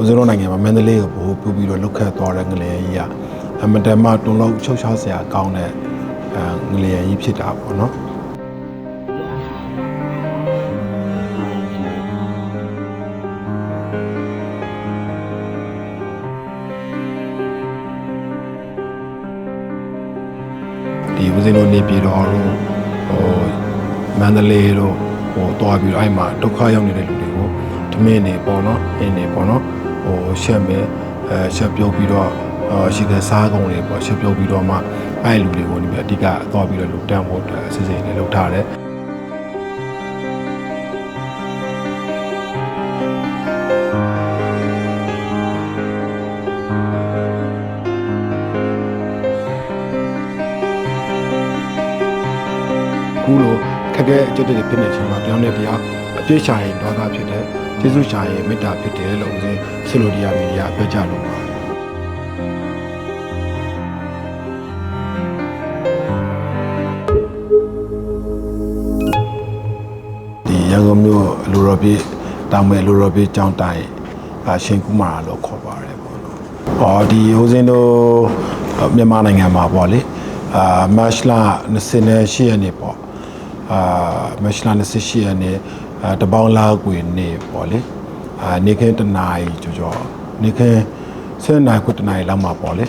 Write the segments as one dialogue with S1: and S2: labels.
S1: ဦးဇင်းတို့နိုင်ငံမှာမန္တလေးကိုဘိုးပြုပြီးတော့လုတ်ခတ်သွားတဲ့ငလျင်ကြီးကအမတန်မှတွန်လောက်ချုပ်ရှားစရာကောင်းတဲ့အဲငလျင်ကြီးဖြစ်တာပေါ့နော်ဒီဦးဇင်းတို့နေပြည်တော်တို့ဟိုမန္တလေးတို့ဟိုတွားပြီးတော့အဲ့မှာဒုက္ခရောက်နေတဲ့လူတွေကိုဓမင်းနေပေါ့နော်အင်းနေပေါ့နော် ဟိုရှက်မယ်အဲရှက်ပြုတ်ပြီးတော့အာရှိတဲ့စားကုန်တွေပေါ့ရှက်ပြုတ်ပြီးတော့မှအဲ့လူတွေကိုဒီအဓိကတွားပြီးတော့လူတန်းဖို့အတွက်အစီအစဉ်တွေလုပ်ထားတယ်ခုလိုခက်ခဲအကျက်တွေဖြစ်နေချိန်မှာတရားနဲ့တရားအပြည့်ရှာရင်ဒေါသဖြစ်တယ် ကျေးဇူးရှာရင်မေတ္တာဖြစ်တယ်လို့ဦးဇင်းဆီလိုဒီယာမီဒီယာပြောကြလို့ပါဒီရန်ကုန်မြို့အလိုတော်ပြည့်တောင်မဲ့အလိုတော်ပြည့်ကျောင်းတိုင်အရှင်ကုမာလို့ခေါ်ပါတယ်ပေါ့နော်။အော်ဒီဦးဇင်းတို့မြန်မာနိုင်ငံမှာပေါ့လေအာမတ်လ28ရက်နေ့ပေါ့အာမက်ရှလာ28ရက်နေ့ အာတပေါင်းလာကွေနေ့ပေါ့လေအာနေခင်းတနာရီကြောကြောနေခင်း7နာရီခွတနာရီလောက်မှာပေါ့လေ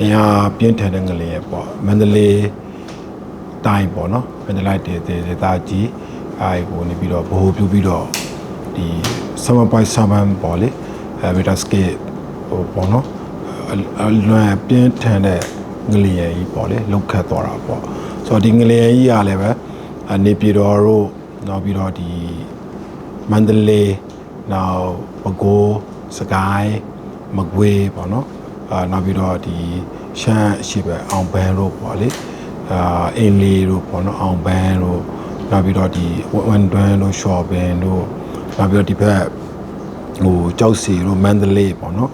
S1: အင်အားပြင်းထန်တဲ့ငလျင်ပေါ့မန္တလေးတိုင်းပေါ့နော်မန္တလေးဒေသဒေသကြီးအဲဒီကိုနေပြီးတော့ဗဟိုပြုပြီးတော့ဒီဆမပိုက်ဆမန်ပေါ့လေအဲမီတာစကေဟိုပေါ့နော်အအလွန်ပြင်းထန်တဲ့ငလျင်ကြီးပေါ့လေလောက်ခတ်သွားတာပေါ့ဆိုတော့ဒီငလျင်ကြီးကလည်းပဲအနေပြည်တော်တို့နောက်ပြီးတော့ဒီ မန္တလေးနောက်ပဲခူးစကိုင်းမကွေးပေါ့နော်အာနောက်ပြီးတော့ဒီရှမ်းအရှိပဲအောင်ပန်းတို့ပေါ့လေအာအင်းလီတို့ပေါ့နော်အောင်ပန်းတို့နောက်ပြီးတော့ဒီဝန်တွန်းတို့ရှော့ဘင်တို့နောက်ပြီးတော့ဒီဘက်ဟိုကြောက်စီတို့မန္တလေးပေါ့နော်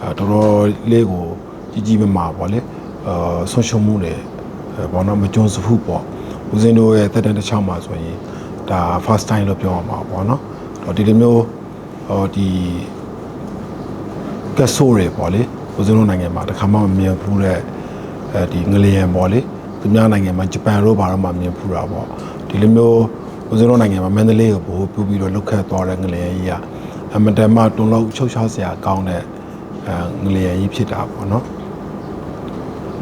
S1: အာတော်တော်လေးကိုကြီးကြီးမားမားပေါ့လေအာဆုံးရှုံးမှုတွေအဲပေါ့နော်မကြုံစဖူးပေါ့ဦးစင်းတို့ရဲ့သက်တမ်းတစ်ချောင်းမှာဆိုရင်ဒါ first time လို့ပြောရမှာပေါ့နော်တော့ ဒီလိုမျိုးဟောဒီကက်ဆိုးတွေပေါ့လေဦးစင်းတို့နိုင်ငံမှာတစ်ခါမှမမြင်ဘူးတဲ့အဲဒီငလျင်ပေါ့လေသူများနိုင်ငံမှာဂျပန်တို့ဘာတော့မှမြင်ဘူးတာပေါ့ဒီလိုမျိုးဦးစင်းတို့နိုင်ငံမှာမန္တလေးကိုဘိုးပြုပြီးတော့လုတ်ခတ်သွားတဲ့ငလျင်ကြီးကအမတန်မှတွန်လောက်ချုပ်ရှားစရာကောင်းတဲ့အဲငလျင်ကြီးဖြစ်တာပေါ့နော်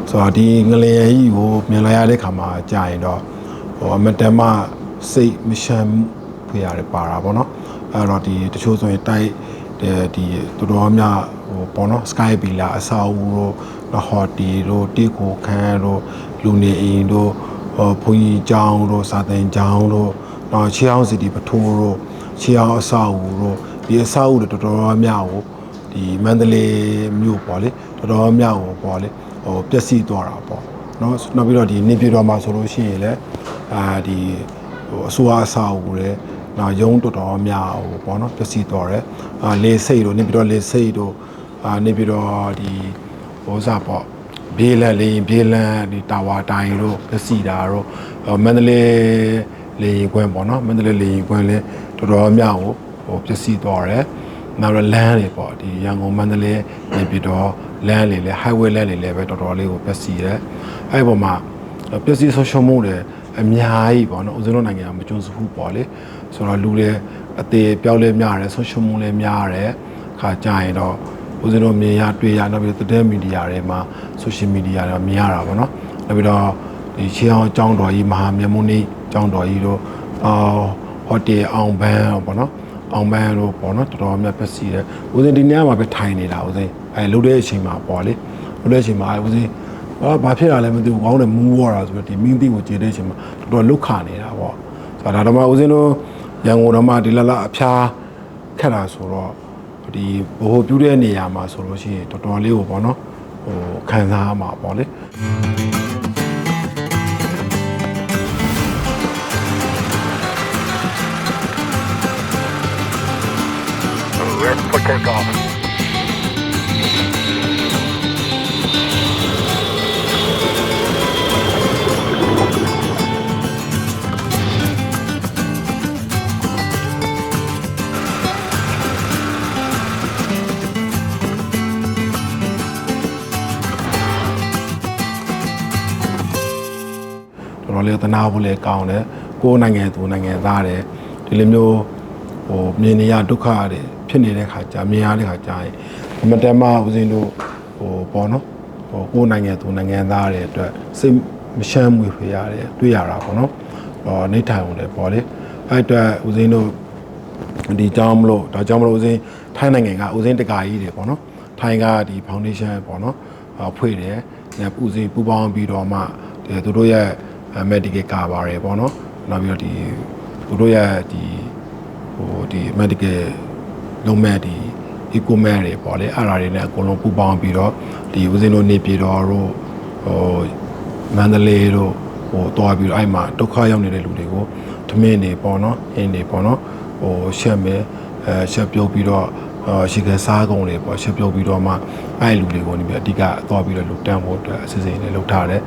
S1: ဆိုတော့ဒီငလျင်ကြီးကိုမြင်လာရတဲ့ခါမှာကြာရင်တော့ဟိုအမတန်မှစိတ်မရှမ်းဖွေရတယ်ပါတာပေါ့နော် အဲ့တော့ဒီတချို့ဆိုရင်တိုက်ဒီတော်တော်များဟိုပေါ့နော် sky villa အဆောက်အဦတို့ဟော်တီတို့တီကိုခန်းတို့လူနေအိမ်တို့ဟိုဘုန်းကြီးကျောင်းတို့စာသင်ကျောင်းတို့တော့ချီအောင်စီတီပထိုးတို့ချီအောင်အဆောက်အဦတို့ဒီအဆောက်အဦတွေတော်တော်များကိုဒီမန္တလေးမြို့ပေါ့လေတော်တော်များကိုပေါ့လေဟိုပျက်စီးသွားတာပေါ့နော်နောက်ပြီးတော့ဒီနေပြည်တော်မှာဆိုလို့ရှိရင်လည်းအာဒီဟိုအစိုးရအဆောက်အဦတွေ နောက်ရုံးတော်တော်များဟိုပေါ့နော်ပျက်စီးသွားတယ်အာလေစိတ်တို့နေပြည်တော်လေစိတ်တို့အာနေပြည်တော်ဒီဟိုစားပေါ့ဘေးလန်လေရင်ဘေးလန်ဒီတာဝါတိုင်တို့ပျက်စီးတာတို့ဟိုမန္တလေးလေရင်ကွင်းပေါ့နော်မန္တလေးလေရင်ကွင်းလည်းတော်တော်များဟိုဟိုပျက်စီးသွားတယ်နောက်တော့လမ်းတွေပေါ့ဒီရန်ကုန်မန္တလေးနေပြည်တော်လမ်းတွေလည်း highway လမ်းတွေလည်းပဲတော်တော်လေးကိုပျက်စီးတယ်အဲ့ဒီပေါ်မှာပျက်စီးဆုံးရှုံးမှုတွေအများကြီးပေါ့နော်ဦးဇင်းတို့နိုင်ငံမှာမကျွန်းစဘူးပေါ့လေ ဆိုတော့လူတွေအသေးပြောင်းလဲများတယ်ဆုံးရှုံးမှုလည်းများတယ်ခါကြရင်တော့ဦးဇင်းတို့မြင်ရတွေ့ရနောက်ပြီးသတင်းမီဒီယာတွေမှာ social media တွေမှာမြင်ရတာပေါ့နော်နောက်ပြီးတော့ဒီရှေးအောင်အကြောင်းတော်ကြီးမဟာမြတ်မုနိအကြောင်းတော်ကြီးတို့အာဟိုတယ်အောင်ဘန်းပေါ့နော်အောင်ပန်းတို့ပေါ့နော်တော်တော်များပျက်စီးတယ်ဦးစင်းဒီနေရာမှာပဲထိုင်နေတာဦးစင်းအဲလှုပ်တဲ့အချိန်မှာပေါ့လေလှုပ်တဲ့အချိန်မှာအဲဦးစင်းဘာဘာဖြစ်တာလဲမသိဘူးကောင်းတယ်မူးဝတာဆိုတော့ဒီမင်းသိကိုကျေတဲ့အချိန်မှာတော်တော်လုတ်ခနေတာပေါ့ဆိုတော့ဒါတော့မှဦးစင်းတို့ ရန်ကုန်တော့မှဒီလလအဖျားခက်တာဆိုတော့ဒီဘိုးပြူတဲ့နေရာမှာဆိုလို့ရှိရင်တော်တော်လေးကိုပေါ့နော်ဟိုခံစားရမှာပေါ့လေ
S2: Red for takeoff.
S1: တော်လေးသနာဖို့လည်းကောင်းတယ်ကိုယ်နိုင်ငံသူနိုင်ငံသားတယ်ဒီလိုမျိုးဟိုမြင်နေရဒုက္ခတွေဖြစ်နေတဲ့ခါကြာမြင်ရတဲ့ခါကြာရင်အမတန်မှဦးဇင်းတို့ဟိုပေါ့နော်ဟိုကိုယ်နိုင်ငံသူနိုင်ငံသားတွေအတွက်စိတ်မရှမ်းမွေဖေရတယ်တွေ့ရတာပေါ့နော်ဟောနေထိုင်ဝင်တယ်ပေါ့လေအဲ့အတွက်ဦးဇင်းတို့ဒီကြောင်းမလို့ဒါကြောင့်မလို့ဦးစင်းထိုင်းနိုင်ငံကဦးစင်းတကာကြီးတွေပေါ့နော်ထိုင်းကဒီ foundation ပေါ့နော်အဖွင့်တယ်ညပူစင်းပူပေါင်းပြီးတော့မှဒီသူတို့ရဲ့ medical cover တွေပေါ့နော်နောက်ပြီးတော့ဒီသူတို့ရဲ့ဒီဟိုဒီ medical လုံးမဲ့ဒီ eco med တွေပေါ့လေအဲ့ဒါတွေနဲ့အကုန်လုံးပူပေါင်းပြီးတော့ဒီဦးစင်းတို့နေပြည်တော်တို့ဟိုမန္တလေးတို့ဟိုတွားပြီးတော့အဲ့မှာဒုက္ခရောက်နေတဲ့လူတွေကိုထမင်းတွေပေါ့နော်အင်းတွေပေါ့နော်ဟိုရှက်မယ်အဲရှက်ပြုတ်ပြီးတော့အာရှိကစားကုန်တွေပေါ့ရှက်ပြုတ်ပြီးတော့မှအဲ့လူတွေကိုနေပြီးအဓိကသွားပြီးတော့လူတန်းဖို့အတွက်အစီအစဉ်တွေလုပ်ထားတယ်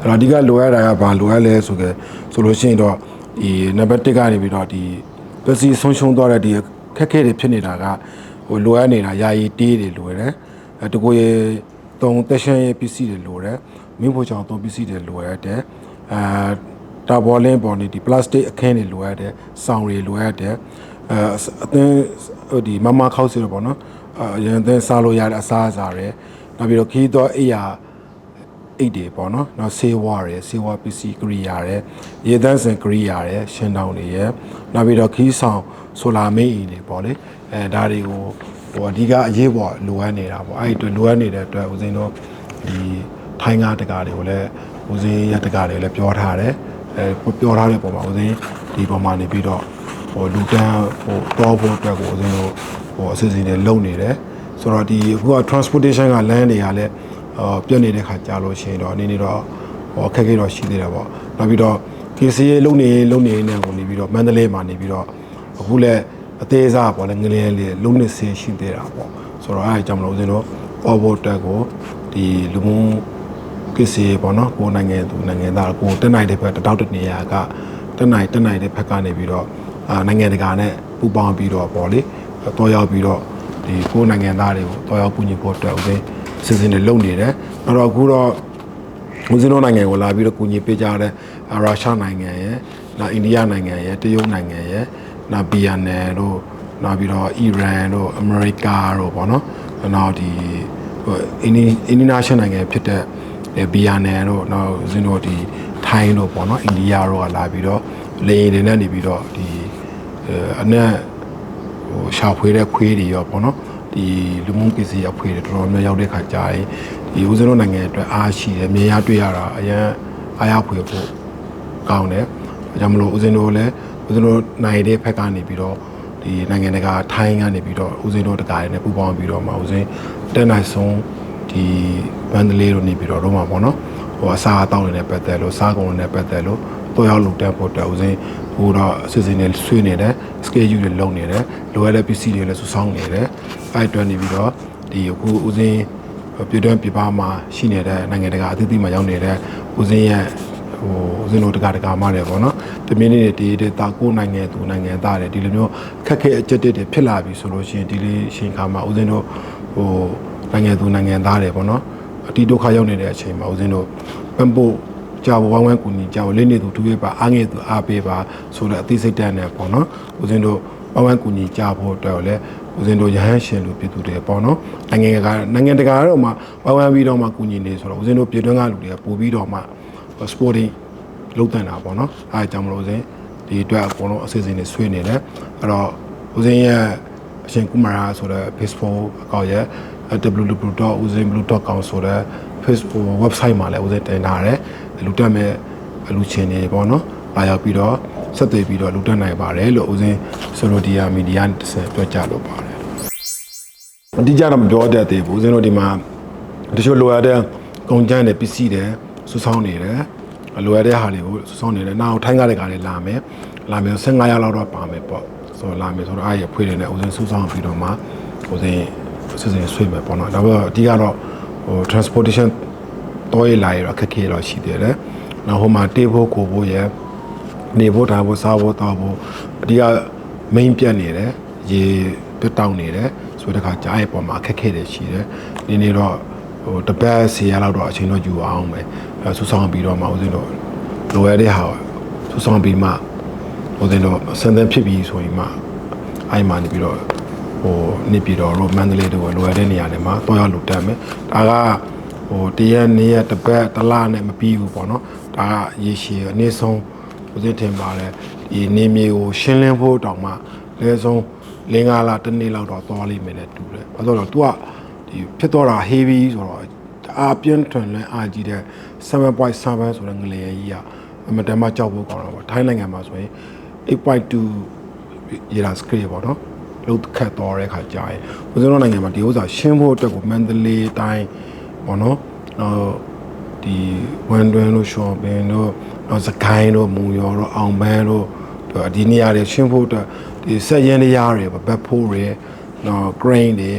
S1: အဲ့တော့အဓိကလိုရတာကဘာလိုရလဲဆိုကြဆိုလို့ရှိရင်တော့ဒီနံပါတ်1ကနေပြီးတော့ဒီပစ္စည်းဆုံးရှုံးသွားတဲ့ဒီခက်ခဲတွေဖြစ်နေတာကဟိုလိုရနေတာယာယီတေးတွေလိုရတယ်အဲတကူရေတုံတက်ရှင်ရဲ့ပစ္စည်းတွေလိုတယ်မင်းဖို့ချောင်တုံးပစ္စည်းတွေလိုရတယ်အာတာဘောလင်းပေါ်နေဒီပလတ်စတစ်အခင်းတွေလိုရတဲ့စောင်တွေလိုရတဲ့အဲအသင်းဟိုဒီမမခောက်စီတော့ပေါ့နော်အရင်အသင်းစားလို့ရတဲ့အစားအစာတွေနောက်ပြီးတော့ခီးတော့အိယာ အိတ်တွေပေါ့နော်နောက်ဆေးဝါးတွေဆေးဝါးပစ္စည်းကရိယာတွေရေသန့်စင်ကရိယာတွေရှင်းတောင်းတွေရနောက်ပြီးတော့ခီးဆောင်ဆိုလာမေးအီတွေပေါ့လေအဲဒါတွေကိုဟိုအဓိကအရေးပေါ်လိုအပ်နေတာပေါ့အဲ့ဒီအတွက်လိုအပ်နေတဲ့အတွက်ဦးဇင်းတို့ဒီထိုင်းကားတကားတွေကိုလည်းဦးဇင်းရတကားတွေလည်းပြောထားတယ်အဲပြောထားတဲ့ပုံမှာဦးစင်းဒီပုံမှာနေပြီးတော့ဟိုလူတန်းဟိုတောဖို့အတွက်ကိုဦးစင်းတို့ဟိုအစီအစဉ်တွေလုပ်နေတယ်ဆိုတော့ဒီအခုက transportation က land တွေကလည်းအော် ပြတ်နေတဲ့ခါကြာလို့ရှိရင်တော့အနေနဲ့တော့ဟိုအခက်အခဲတော့ရှိသေးတယ်ပေါ့နောက်ပြီးတော့ KCA လုံနေလုံနေနေကိုနေပြီးတော့မန္တလေးမှာနေပြီးတော့အခုလည်းအသေးစားပေါ့လေငလျင်လေးလုံနေဆေးရှိသေးတာပေါ့ဆိုတော့အဲအကြောင်းမလို့ဦးစင်းတို့ over တက်ကိုဒီလူမှုကစ္စည်းပေါ့နော်ကိုယ်နိုင်ငံသူနိုင်ငံသားကိုယ်တက်နိုင်တဲ့ဘက်တတောက်တနေရာကတက်နိုင်တက်နိုင်တဲ့ဘက်ကနေပြီးတော့အာနိုင်ငံတကာနဲ့ပူးပေါင်းပြီးတော့ပေါ့လေတော်ရောက်ပြီးတော့ဒီကိုယ်နိုင်ငံသားတွေကိုတော်ရောက်ကူညီဖို့အတွက်ဦးစင်း စီစဉ်တွေလုပ်နေတယ်အဲ့တော့အခုတော့ဦးစင်းတို့နိုင်ငံကိုလာပြီးတော့ကူညီပေးကြတဲ့အာရုရှားနိုင်ငံရဲ့နောက်အိန္ဒိယနိုင်ငံရဲ့တရုတ်နိုင်ငံရဲ့နောက်ဗီယက်နမ်တို့နောက်ပြီးတော့အီရန်တို့အမေရိကတို့ပေါ့နော်နောက်ဒီဟိုအင်းအင်းနာရှင်နိုင်ငံဖြစ်တဲ့အဲဘီယာနယ်တို့နောက်ဇင်းတို့ဒီထိုင်းတို့ပေါ့နော်အိန္ဒိယတို့ကလာပြီးတော့လေရင်တွေနဲ့နေပြီးတော့ဒီအဲအနက်ဟိုရှာဖွေတဲ့ခွေးတွေရောပေါ့နော် ဒီလူမှုကိစ္စရခွေးတွေတော်တော်များများရောက်တဲ့ခါကြာရင်ဒီဦးဇင်းတို့နိုင်ငံအတွက်အားရှိတယ်မြင်ရတွေ့ရတာအရင်အားရဖွေဖို့ကောင်းတယ်အဲကြောင့်မလို့ဦးဇင်းတို့လည်းဦးဇင်းတို့နိုင်တဲ့ဘက်ကနေပြီးတော့ဒီနိုင်ငံတကာထိုင်းကနေပြီးတော့ဦးဇင်းတို့တကားတွေနဲ့ပူးပေါင်းပြီးတော့မှဦးဇင်းတက်နိုင်ဆုံးဒီမန္တလေးတို့နေပြီးတော့တော့မှာပေါ့နော်ဟိုအစားအသောက်တွေနဲ့ပတ်သက်လို့စားကုန်တွေနဲ့ပတ်သက်လို့တော့ရောက်လုံတက်ဖို့တက်ဦးစင်း ဟိုတော့အစီအစဉ်တွေဆွေးနေတယ် schedule တွေလုပ်နေတယ်လိုအပ်တဲ့ပစ္စည်းတွေလည်းစုဆောင်းနေတယ်အဲ့အတွက်နေပြီးတော့ဒီအခုဦးစင်းပြည်တွင်းပြည်ပမှာရှိနေတဲ့နိုင်ငံတကာအသီးသီးမှာရောက်နေတဲ့ဦးစင်းရဲ့ဟိုဦးစင်းတို့တကာတကာမှတယ်ပေါ့နော်တမင်းလေးတွေဒီဒေတာကိုယ်နိုင်ငံသူနိုင်ငံသားတွေဒီလိုမျိုးခက်ခဲအကျက်တက်တွေဖြစ်လာပြီဆိုလို့ရှိရင်ဒီလေးရှင်ခါမှာဦးစင်းတို့ဟိုနိုင်ငံသူနိုင်ငံသားတွေပေါ့နော်အတီးဒုက္ခရောက်နေတဲ့အချိန်မှာဦးဇင်းတို့ပံ့ပို့ ကြာဝဝမ်းဝမ်းကူညီကြာဝလေးနေသူသူရေးပါအားငယ်သူအားပေးပါဆိုတဲ့အသိစိတ်ဓာတ်နဲ့ပေါ့နော်ဦးဇင်းတို့ဝဝမ်းကူညီကြာဖို့အတွက်လည်းဦးဇင်းတို့ရဟန်းရှင်လူပြည်သူတွေပေါ့နော်နိုင်ငံကနိုင်ငံတကာတော့မှဝဝမ်းပြီးတော့မှကူညီနေဆိုတော့ဦးဇင်းတို့ပြည်တွင်းကလူတွေကပို့ပြီးတော့မှ sporting လုံးတန်တာပေါ့နော်အဲအကြောင်းမလို့ဦးဇင်းဒီအတွက်အကုန်လုံးအစီအစဉ်တွေဆွေးနေတယ်အဲ့တော့ဦးဇင်းရဲ့အရှင်ကုမာရာဆိုတဲ့ Facebook အကောင့်ရဲ့ www.uzinblue.com ဆိုတဲ့ Facebook website မှာလည်းဦးဇင်းတင်ထားတယ် လူတက်မဲ့လူချင်းတွေပေါ့နော်လာရောက်ပြီးတော့ဆက်သွယ်ပြီးတော့လူတက်နိုင်ပါတယ်လို့ဦးဇင်းဆိုလိုဒီယာမီဒီယာတစ်ဆက်ပြောကြလို့ပါတယ်အတိအကျတော့မပြောတတ်သေးဘူးဦးဇင်းတို့ဒီမှာတချို့လိုရတဲ့ကုန်ကျန်းတွေပစ္စည်းတွေစုဆောင်းနေတယ်လိုရတဲ့ဟာတွေကိုစုဆောင်းနေတယ်နောက်ထိုင်းကားတွေကလည်းလာမယ်လာမယ်15ရက်လောက်တော့ပါမယ်ပေါ့ဆိုတော့လာမယ်ဆိုတော့အားရဖွေးတယ်နဲ့ဦးဇင်းစုဆောင်းပြီးတော့မှဦးဇင်းအစစ်အစင်ဆွေးမယ်ပေါ့နော်ဒါပေမဲ့အဓိကတော့ဟို transportation တော့ရလာရအခက်အခဲတော့ရှိသေးတယ်နောက်ဟိုမှာတေးဖို့ကိုဖို့ရယ်နေဖို့ထားဖို့စားဖို့တောက်ဖို့အဓိက main ပြတ်နေတယ်ရေပြတ်တောင်းနေတယ်ဆိုတဲ့ခါကြားရဲ့ပုံမှာအခက်အခဲတွေရှိတယ်ဒီနေ့တော့ဟိုတပတ်စီရလောက်တော့အချိန်တော့ယူအောင်ပဲအဲဆူဆောင်ပြီးတော့မှဦးဇင်းတို့လိုရတဲ့ဟာဆူဆောင်ပြီးမှဦးဇင်းတို့ဆန်သန်ဖြစ်ပြီးဆိုရင်မှအိုင်မှနေပြီးတော့ဟိုနေပြည်တော်တို့မန္တလေးတို့လိုရတဲ့နေရာတွေမှာတွားရလို့တက်မယ်ဒါက ဟိုတရက်နေ့ရက်တစ်ပတ်တစ်လနဲ့မပြီးဘူးပေါ့နော်ဒါကရေရှည်အနည်းဆုံးဦးဇင်းထင်ပါတယ်ဒီနေမြေကိုရှင်းလင်းဖို့တောင်မှအနည်းဆုံးလင်းကားလာတစ်နေ့လောက်တော့သွားလိမ့်မယ်နဲ့တူတယ်ဘာလို့လဲ तू ကဒီဖြစ်တော့တာ heavy ဆိုတော့အားပြင်းထန်လဲအားကြီးတဲ့7.7ဆိုတဲ့ငလေကြီးကအမတန်မှကြောက်ဖို့ကောင်းတာပေါ့ထိုင်းနိုင်ငံမှာဆိုရင်8.2ရေလာစကရေပေါ့နော်လုံးခတ်တော်တဲ့ခါကြာရင်ဦးဇင်းတို့နိုင်ငံမှာဒီဥစ္စာရှင်းဖို့အတွက်ကိုမန္တလေးတိုင်း ပေါ့နော်နောက်ဒီဝန်တွင်းတို့ရှော့ပင်တို့နောက်စကိုင်းတို့မုံရော်တို့အောင်ပန်းတို့ဒီနေရာတွေရှင်းဖို့အတွက်ဒီဆက်ရင်းတရားတွေဘက်ဖိုးတွေနော် grain တွေ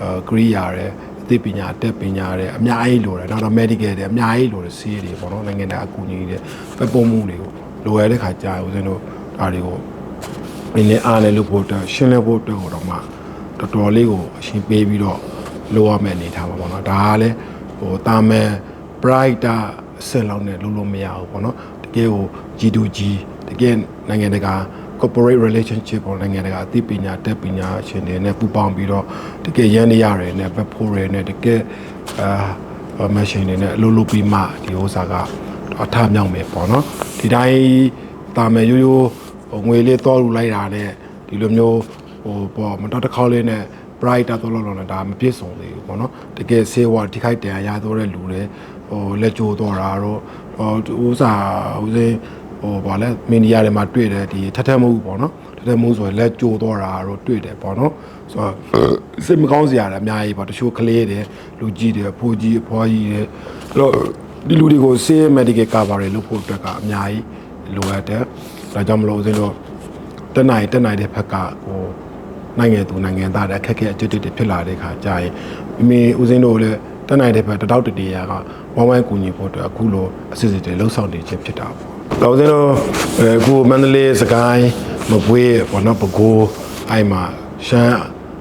S1: အဲ green ရတယ်အသိပညာတက်ပညာတွေအများကြီးလိုတယ်နောက်တော့ medical တွေအများကြီးလိုတယ်ဆေးတွေပေါ့နော်နိုင်ငံတကာအကူအညီတွေပက်ပုံမှုတွေကိုလိုရတဲ့ခါကြာဦးဇင်းတို့ဒါတွေကိုအင်းနဲ့အားလည်းလုပ်ဖို့အတွက်ရှင်းလင်းဖို့အတွက်ကိုတော့မှတော်တော်လေးကိုအရှင်းပေးပြီးတော့ လိုရမယ့်အနေထားပါပေါ့နော်ဒါကလည်းဟိုတာမန် brighter အဆင့်လောက်နဲ့လုံးလုံးမရဘူးပေါ့နော်တကယ်ကို G2G တကယ်နိုင်ငံတကာ corporate relationship ပေါ်နိုင်ငံတကာအသိပညာတက်ပညာရှင်တွေနဲ့ပူးပေါင်းပြီးတော့တကယ်ရန်နေရတယ်နဲ့ဘက်ဖိုးရနဲ့တကယ်အာမရှင်တွေနဲ့အလုပ်လုပ်ပြီးမှဒီဥစ္စာကအထမြောက်မယ်ပေါ့နော်ဒီတိုင်းတာမယ်ရိုးရိုးဟိုငွေလေးတောလူလိုက်တာနဲ့ဒီလိုမျိုးဟိုပေါ့မတော်တစ်ခေါက်လေးနဲ့ brighter တော့လို့လည်းဒါမပြည့်စုံသေးဘူးပေါ့နော်တကယ်ဆေးဝါးထိခိုက်တရားရတော့တဲ့လူတွေဟိုလက်ကြိုးတော့တာတော့ဟိုဥစ္စာဥစဉ်ဟိုဗာလဲမီဒီယာတွေမှာတွေ့တယ်ဒီထက်ထက်မှုပေါ့နော်ထက်ထက်မှုဆိုရင်လက်ကြိုးတော့တာတော့တွေ့တယ်ပေါ့နော်ဆိုတော့စိတ်မကောင်းစရာလည်းအများကြီးပေါ့တချို့ကလေးတွေလူကြီးတွေအဖိုးကြီးအဖွားကြီးတွေအဲ့တော့ဒီလူတွေကိုဆေး medical cover တွေလုပ်ဖို့အတွက်ကအများကြီးလိုအပ်တယ်ဒါကြောင့်မလို့ဦးဇင်းတို့တက်နိုင်တက်နိုင်တဲ့ဘက်ကဟို နိုင်ငံသူနိုင်ငံသားတဲ့အခက်အခဲအကျွတ်တွေဖြစ်လာတဲ့ခါကြာရင်မိမိဦးစင်းတို့လည်းတက်နိုင်တဲ့ဘက်တတောက်တတေရာကဝိုင်းဝိုင်းကူညီဖို့အတွက်အခုလိုအစစ်အစစ်တွေလှုပ်ဆောင်နေခြင်းဖြစ်တာပေါ့။တော့ဦးစင်းတို့အဲအခုမန္တလေးစကိုင်းမပွေးပေါ့နော်ပကိုးအဲ့မှာရှမ်း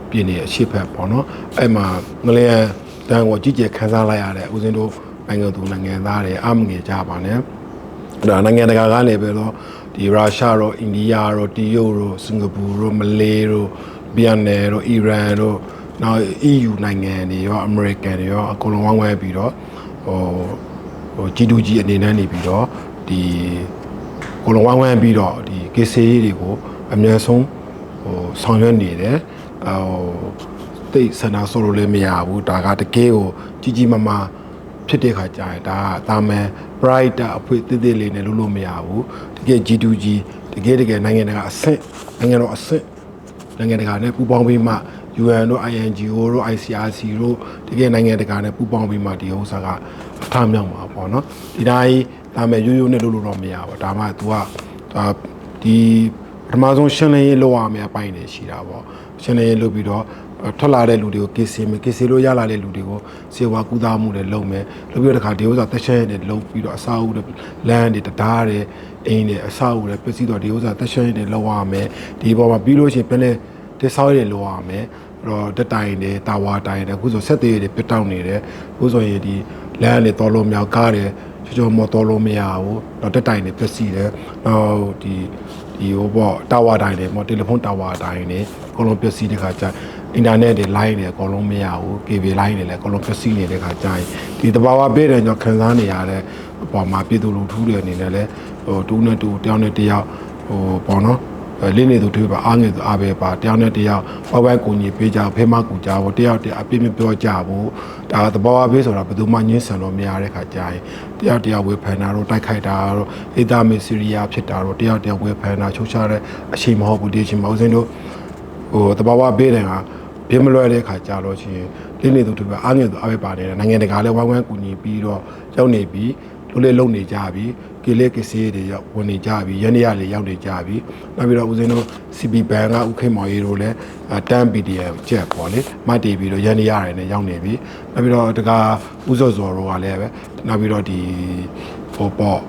S1: ပြည်နယ်အရှိဖက်ပေါ့နော်အဲ့မှာငလျင်တန်းကိုကြည်ကြဲခန်းစားလိုက်ရတဲ့ဦးစင်းတို့နိုင်ငံသူနိုင်ငံသားတွေအမငယ်ကြပါနဲ့။ဒါနိုင်ငံတကာကနေပဲတော့ဒီရုရှားတော့အိန္ဒိယတော့တရုတ်တော့စင်ကာပူတော့မလေးတော့ ဗီယက်နမ်တော့အီရန်တော့နောက် EU နိုင်ငံတွေရောအမေရိကန်တွေရောအကုန်လုံးဝိုင်းဝဲပြီးတော့ဟိုဟို G2G အနေနဲ့နေပြီးတော့ဒီအကုန်လုံးဝိုင်းဝဲပြီးတော့ဒီ case တွေကိုအများဆုံးဟိုဆောင်ရွက်နေတယ်ဟိုတိတ်ဆန္ဒဆိုလို့လည်းမရဘူးဒါကတကယ်ကိုကြီးကြီးမားမားဖြစ်တဲ့ခါကြာရင်ဒါကတာမန် brighter အဖွေတိတိလေးနဲ့လို့လို့မရဘူးတကယ် G2G တကယ်တကယ်နိုင်ငံတကာအဆင့်နိုင်ငံတော်အဆင့် နိုင်ငံတကာနဲ့ပူးပေါင်းပြီးမှ UN တို့ INGO တို့ ICRC တို့တကယ်နိုင်ငံတကာနဲ့ပူးပေါင်းပြီးမှဒီဥစ္စာကအထမြောက်မှာပေါ့နော်ဒီတိုင်းဒါမဲ့ရိုးရိုးနဲ့လို့လို့တော့မရဘူးဒါမှ तू ကဒါဒီပ ထမဆုံးရှင်းလင်းရေးလုပ်ရမယ့်အပိုင်းတွေရှိတာပေါ့ရှင်းလင်းရေးလုပ်ပြီးတော့ထွက်လာတဲ့လူတွေကိုကေစီမယ်ကေစီလို့ရလာတဲ့လူတွေကိုစေဝါကူသားမှုတွေလုပ်မယ်လုပ်ပြီးတော့တခါဒီဥစ္စာတက်ရှဲတွေလုပ်ပြီးတော့အစာအုပ်တွေလမ်းတွေတရားတွေအိမ်တွေအစာအုပ်တွေပစ္စည်းတော့ဒီဥစ္စာတက်ရှဲတွေလုပ်ရမယ်ဒီပေါ်မှာပြီးလို့ရှိရင်ပြန်လဲတဆောက်တွေလုပ်ရမယ်အဲ့တော့တက်တိုင်တွေတာဝါတိုင်တွေအခုဆိုဆက်သေးတွေပြတ်တောက်နေတယ်အခုဆိုရင်ဒီလမ်းတွေတော်လို့မြောက်ကားတွေ ချောချောမော်တော်လို့မရဘူးတော့တက်တိုင်တွေပစ္စည်းတယ်နောက်ဒီဒီဟိုပေါ့တာဝါတိုင်တွေမော်တယ်လီဖုန်းတာဝါတိုင်တွေအကုန်လုံးပစ္စည်းတဲ့ခါကျအင်တာနက်တွေ line တွေအကုန်လုံးမရဘူး KB line တွေလည်းအကုန်လုံးပစ္စည်းနေတဲ့ခါကျရင်ဒီတဘာဝပေးတယ်ကြောင့်ခံစားနေရတဲ့အပေါ်မှာပြည်သူလူထုတွေအနေနဲ့လည်းဟိုတူးနဲ့တူတယောက်နဲ့တယောက်ဟိုပေါ့နော်အဲလင်းနေသူတွေပါအားငယ်သူအားပဲပါတယောက်နဲ့တယောက်ဘောက်ဘက်ကူညီပေးကြဖေးမကူကြဖို့တယောက်တယောက်အပြည့်မပြောကြဘူးဒါသဘောအပေးဆိုတာဘယ်သူမှညှင်းဆန်လို့မရတဲ့ခါကျရင် တယောက်တယောက်ဝေဖန်တာတော့တိုက်ခိုက်တာတော့အိဒါမေစီရီယာဖြစ်တာတော့တယောက်တယောက်ဝေဖန်တာချိုးချတဲ့အချိန်မဟုတ်ဘူးဒီအချိန်မှာဦးစင်းတို့ဟိုသဘောဝပေးတယ်ကပြင်းမလွယ်တဲ့ခါကြာလို့ရှိရင်လင်းနေသူတွေပါအားငယ်သူအားပဲပါနေတယ်နိုင်ငံတကာလည်းဝိုင်းဝန်းကူညီပြီးတော့ရောက်နေပြီးလို့လေလုံနေကြပြီ ကေလေကစီတွေရောက်ဝင်နေကြပြီရန်ရလေးရောက်နေကြပြီနောက်ပြီးတော့ဦးစင်းတို့ CB ဘန်ကဥခိမော်ရီတို့လည်းတန်း PDF ကျက်ပေါ့လေမတ်တီပြီးတော့ရန်ရရတယ်နဲ့ရောက်နေပြီနောက်ပြီးတော့တကားဥစောစောတို့ကလည်းပဲနောက်ပြီးတော့ဒီဟိုပေါ့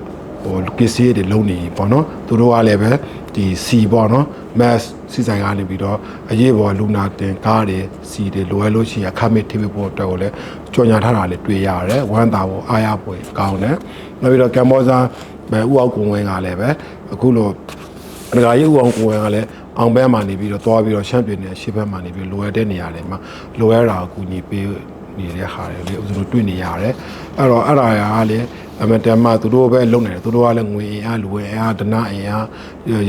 S1: ဟဟိုကစ္စည်းတွေလုံနေပေါ့နော်သူတို့ကလည်းပဲဒီစီပေါ့နော် mass စီဆိုင်ကနေပြီးတော့အရေးပေါ်လူနာတင်ကားတွေစီတွေလိုအပ်လို့ရှိရင်အခမဲ့ထိပ်ဖို့အတွက်ကိုလည်းကြော်ညာထားတာလည်းတွေ့ရတယ်ဝမ်းသာဖို့အားရဖို့ကောင်းတယ်နောက်ပြီးတော့ကမ္ဘောဇာပဲဥအောင်ကုံဝင်းကလည်းပဲအခုလိုဒကာကြီးဦးအောင်ကိုယ်ကလည်းအောင်ဘက်မှာနေပြီးတော့သွားပြီးတော့ရှမ်းပြည်နယ်ရှေ့ဘက်မှာနေပြီးလိုရတဲ့နေရာတွေမှာလိုရတာကိုကူညီပေး နေတဲ့ဟာတွေလေဦးဇင်းတို့တွေ့နေရတယ်အဲ့တော့အဲ့ဒါရာကလည်းအမတန်မှသူတို့ပဲလုံနေတယ်သူတို့ကလည်းငွေအင်အားလူဝင်အင်အားဒနာအင်အား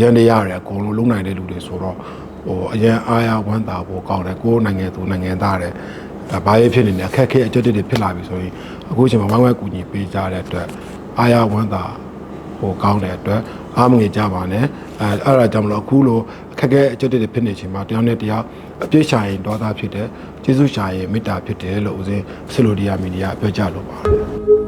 S1: ရန်တရားတွေအကုန်လုံးလုံနိုင်တဲ့လူတွေဆိုတော့ဟိုအရင်အားရဝမ်းသာဖို့ကောင်းတယ်ကိုယ်နိုင်ငံသူနိုင်ငံသားတွေအဲဘာရေးဖြစ်နေလဲအခက်အခဲအကျဉ်းတွေဖြစ်လာပြီဆိုရင်အခုချိန်မှာဝိုင်းဝန်းကူညီပေးကြတဲ့အတွက်အားရဝမ်းသာဟိုကောင်းတဲ့အတွက်အားမငယ်ကြပါနဲ့အဲအဲ့ဒါကြောင့်မလို့အခုလိုအ ခက်အခဲအကျဉ်းတွေဖြစ်နေချိန်မှာတယောက်နဲ့တယောက်အပြစ်ရှာရင်ဒေါသဖြစ်တယ်ကျေးဇူးရှာရင်မေတ္တာဖြစ်တယ်လို့ဦးဇင်းဆီလိုဒီယာမီဒီယာပြောကြလို့ပါတယ်